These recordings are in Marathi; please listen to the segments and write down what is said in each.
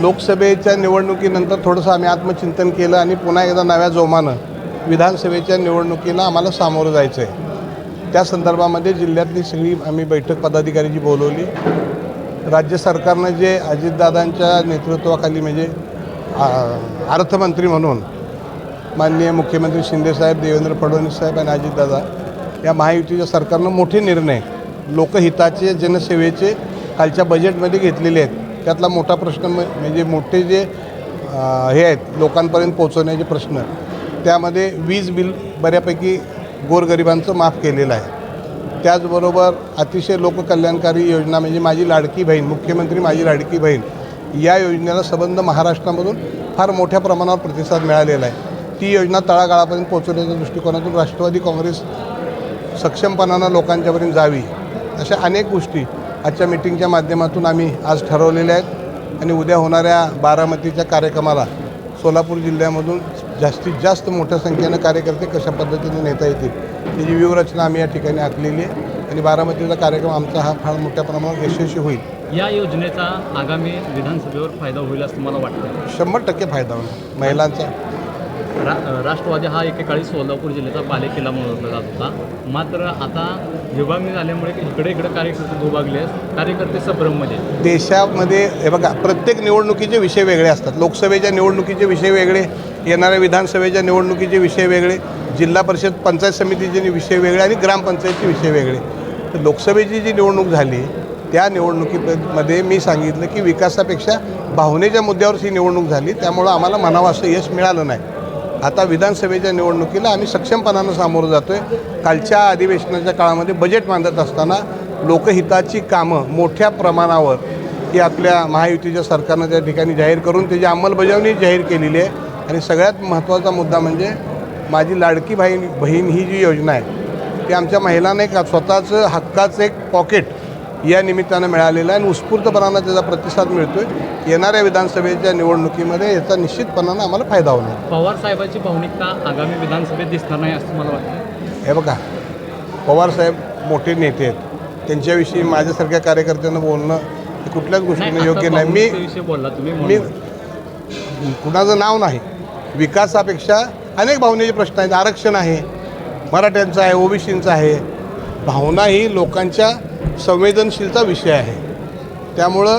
लोकसभेच्या निवडणुकीनंतर थोडंसं आम्ही आत्मचिंतन केलं आणि पुन्हा एकदा नव्या जोमानं विधानसभेच्या निवडणुकीला आम्हाला सामोरं जायचं आहे त्या संदर्भामध्ये जिल्ह्यातली सगळी आम्ही बैठक पदाधिकारीची बोलवली. राज्य सरकारनं जे अजितदादांच्या नेतृत्वाखाली म्हणजे अर्थमंत्री म्हणून माननीय मुख्यमंत्री शिंदेसाहेब देवेंद्र फडणवीस साहेब आणि अजितदादा या महायुतीच्या सरकारनं मोठे निर्णय लोकहिताचे जनसेवेचे कालच्या बजेटमध्ये घेतलेले आहेत. त्यातला मोठा प्रश्न म्हणजे मोठे जे हे आहेत लोकांपर्यंत पोहोचवण्याचे प्रश्न त्यामध्ये वीज बिल बऱ्यापैकी गोरगरिबांचं माफ केलेलं आहे. त्याचबरोबर अतिशय लोककल्याणकारी योजना म्हणजे माझी लाडकी बहीण मुख्यमंत्री माझी लाडकी बहीण या योजनेला संबंध महाराष्ट्रामधून फार मोठ्या प्रमाणावर प्रतिसाद मिळालेला आहे. ती योजना तळागाळापर्यंत पोहोचवण्याच्या दृष्टिकोनातून राष्ट्रवादी काँग्रेस सक्षमपणानं लोकांच्यापर्यंत जावी अशा अनेक गोष्टी आजच्या मिटिंगच्या माध्यमातून आम्ही आज ठरवलेल्या आहेत आणि उद्या होणाऱ्या बारामतीच्या कार्यक्रमाला सोलापूर जिल्ह्यामधून जास्तीत जास्त मोठ्या संख्येनं कार्यकर्ते कशा पद्धतीने नेता येतील त्याची व्यूहरचना आम्ही या ठिकाणी आखलेली आहे. आणि बारामतीचा कार्यक्रम आमचा हा फार मोठ्या प्रमाणावर यशस्वी होईल. या योजनेचा आगामी विधानसभेवर फायदा होईल असं मला वाटतं. शंभर टक्के फायदा होईल. महिलांचा रा राष्ट्रवादी हा एकेकाळी सोलापूर जिल्ह्याचा बालेकिल्ला म्हणून जात होता. मात्र आता विभागणी झाल्यामुळे इकडे इकडे कार्यकर्ते दुभागले आहेत. कार्यकर्ते संभ्रममध्ये देशामध्ये हे बघा प्रत्येक निवडणुकीचे विषय वेगळे असतात. लोकसभेच्या निवडणुकीचे विषय वेगळे येणाऱ्या विधानसभेच्या निवडणुकीचे विषय वेगळे जिल्हा परिषद पंचायत समितीचे विषय वेगळे आणि ग्रामपंचायतचे विषय वेगळे. तर लोकसभेची जी निवडणूक झाली त्या निवडणुकीमध्ये मी सांगितलं की विकासापेक्षा भावनेच्या मुद्द्यावर ही निवडणूक झाली. त्यामुळं आम्हाला म्हणावं असं यश मिळालं नाही. आता विधानसभेच्या निवडणुकीला आम्ही सक्षमपणानं सामोरं जातो आहे कालच्या अधिवेशनाच्या काळामध्ये बजेट मांडत असताना लोकहिताची कामं मोठ्या प्रमाणावर ही आपल्या महायुतीच्या सरकारनं त्या ठिकाणी जाहीर करून त्याची अंमलबजावणी जाहीर केलेली आहे. आणि सगळ्यात महत्त्वाचा मुद्दा म्हणजे माझी लाडकी बहीण बहीण ही जी योजना आहे ती आमच्या महिलांना एक स्वतःचं हक्काचं एक पॉकेट या निमित्तानं मिळालेलं आहे आणि उत्स्फूर्तपणानं त्याचा प्रतिसाद मिळतो आहे येणाऱ्या विधानसभेच्या निवडणुकीमध्ये याचा निश्चितपणानं आम्हाला फायदा होणार. पवार साहेबांची भावनिकता आगामी विधानसभेत दिसणार नाही असं मला वाटतं? हे बघा पवारसाहेब मोठे नेते आहेत. त्यांच्याविषयी माझ्यासारख्या कार्यकर्त्यांना बोलणं हे कुठल्याच गोष्टीने योग्य नाही. मी बोलला तुम्ही मी. कुणाचं नाव नाही. विकासापेक्षा अनेक भावनेचे प्रश्न आहेत. आरक्षण आहे मराठ्यांचं आहे ओबीसींचं आहे. भावना ही लोकांच्या संवेदनशीलचा विषय आहे. त्यामुळं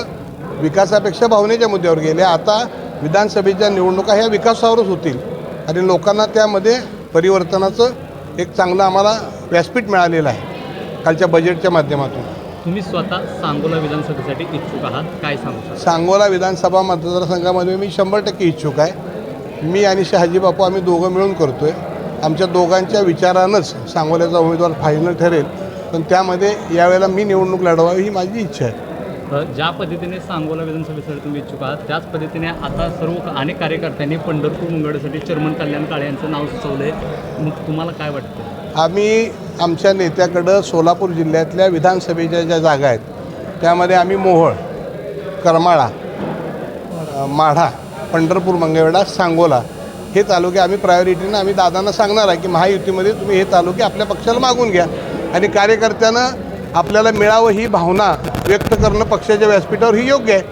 विकासापेक्षा भावनेच्या मुद्द्यावर गेले. आता विधानसभेच्या निवडणुका ह्या विकासावरच होतील. आणि लोकांना त्यामध्ये परिवर्तनाचं एक चांगलं आम्हाला व्यासपीठ मिळालेलं आहे. कालच्या बजेटच्या माध्यमातून. तुम्ही स्वतः सांगोला विधानसभेसाठी इच्छुक आहात. काय सांगू सांगोला विधानसभा मतदारसंघामध्ये मी शंभर टक्के इच्छुक आहे. मी आणि शहाजी बापू आम्ही दोघं मिळून करतो आहे आमच्या दोघांच्या विचारानंच सांगोल्याचा उमेदवार फायनल ठरेल. पण त्यामध्ये यावेळेला मी निवडणूक लढवावी ही माझी इच्छा आहे. ज्या पद्धतीने सांगोला विधानसभेसाठी तुम्ही इच्छुक आहात त्याच पद्धतीने आता सर्व अनेक कार्यकर्त्यांनी पंढरपूर मुंगडसाठी चर्मन कल्याण काळे यांचं नाव सुचवलं आहे मग तुम्हाला काय वाटतं? आम्ही आमच्या नेत्याकडं सोलापूर जिल्ह्यातल्या विधानसभेच्या ज्या जागा आहेत त्यामध्ये आम्ही मोहोळ करमाळा माढा पंढरपूर मंगळवेढा सांगोला हे तालुके आम्ही प्रायोरिटीनं आम्ही दादांना सांगणार आहे की महायुतीमध्ये तुम्ही हे तालुके आपल्या पक्षाला मागून घ्या. आणि कार्यकर्त्यानं आपल्याला मिळावं ही भावना व्यक्त करणं पक्षाच्या व्यासपीठावर ही योग्य आहे.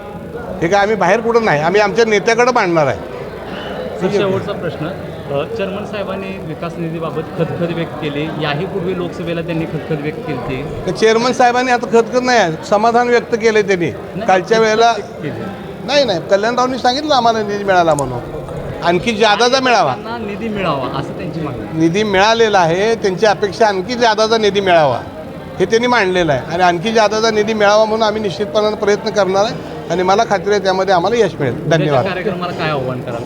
हे काय आम्ही बाहेर कुठं नाही आम्ही आमच्या नेत्याकडं मांडणार आहे. शेवटचा प्रश्न. चर्मन साहेबांनी विकास निधीबाबत खदखद व्यक्त केली. याही पूर्वी लोकसभेला त्यांनी खदखद व्यक्त केली. होती. चेअरमन साहेबांनी आता खतखत नाही आहे. समाधान व्यक्त केले त्यांनी. कालच्या वेळेला. नाही नाही. कल्याणरावनी सांगितलं आम्हाला निधी मिळाला म्हणून. आणखी जादाचा मिळावा. त्यांना निधी मिळावा असं त्यांची मागणी निधी मिळालेला आहे त्यांची अपेक्षा आणखी जादाचा निधी मिळावा हे त्यांनी मांडलेलं आहे. आणि आणखी जादाचा निधी मिळावा म्हणून आम्ही निश्चितपणाने प्रयत्न करणार आहे. आणि मला खात्री आहे त्यामध्ये आम्हाला यश मिळेल. धन्यवाद. कार्यक्रमाला काय आव्हान कराल?